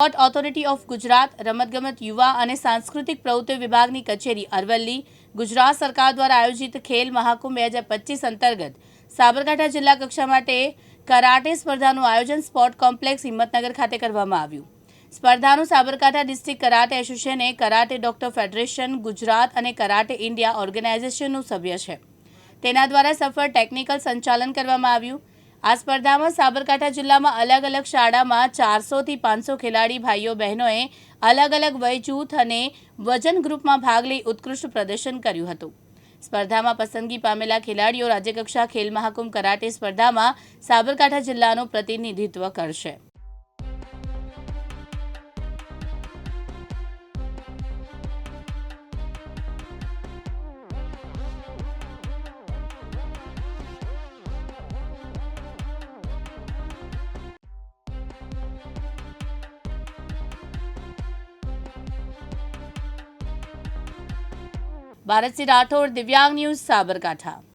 Sport authority of Gujarat રમતગમત યુવા અને સાંસ્કૃતિક પ્રવૃત્તિ વિભાગની કચેરી, અરવલ્લી, ગુજરાત સરકાર દ્વારા આયોજિત ખેલ મહાકુંભ બે હજાર પચીસ અંતર્ગત સાબરકાંઠા જિલ્લા કક્ષા માટે કરાટે સ્પર્ધાનું આયોજન સ્પોર્ટ કોમ્પ્લેક્સ હિંમતનગર ખાતે કરવામાં આવ્યું. સ્પર્ધાનું સાબરકાંઠા ડિસ્ટ્રિક્ટ કરાટે એસોસિએશને કરાટે ડોક્ટર ફેડરેશન, ગુજરાત અને કરાટે ઇન્ડિયા ઓર્ગેનાઇઝેશનનું સભ્ય છે. તેના દ્વારા સફળ ટેકનિકલ સંચાલન કરવામાં આવ્યું. આ સ્પર્ધામાં સાબરકાંઠા જિલ્લામાં અલગ અલગ શાળામાં ચારસોથી પાંચસો ખેલાડી ભાઈઓ બહેનોએ અલગ અલગ વય, જૂથ અને વજન ગ્રુપમાં ભાગ લઈ ઉત્કૃષ્ટ પ્રદર્શન કર્યું હતું. સ્પર્ધામાં પસંદગી પામેલા ખેલાડીઓ રાજ્યકક્ષા ખેલ મહાકુંભ કરાટે સ્પર્ધામાં સાબરકાંઠા જિલ્લાનું પ્રતિનિધિત્વ કરશે. ભારતસિંહ રાઠોડ દિવ્યાંગ ન્યૂઝ સાબરકાંઠા.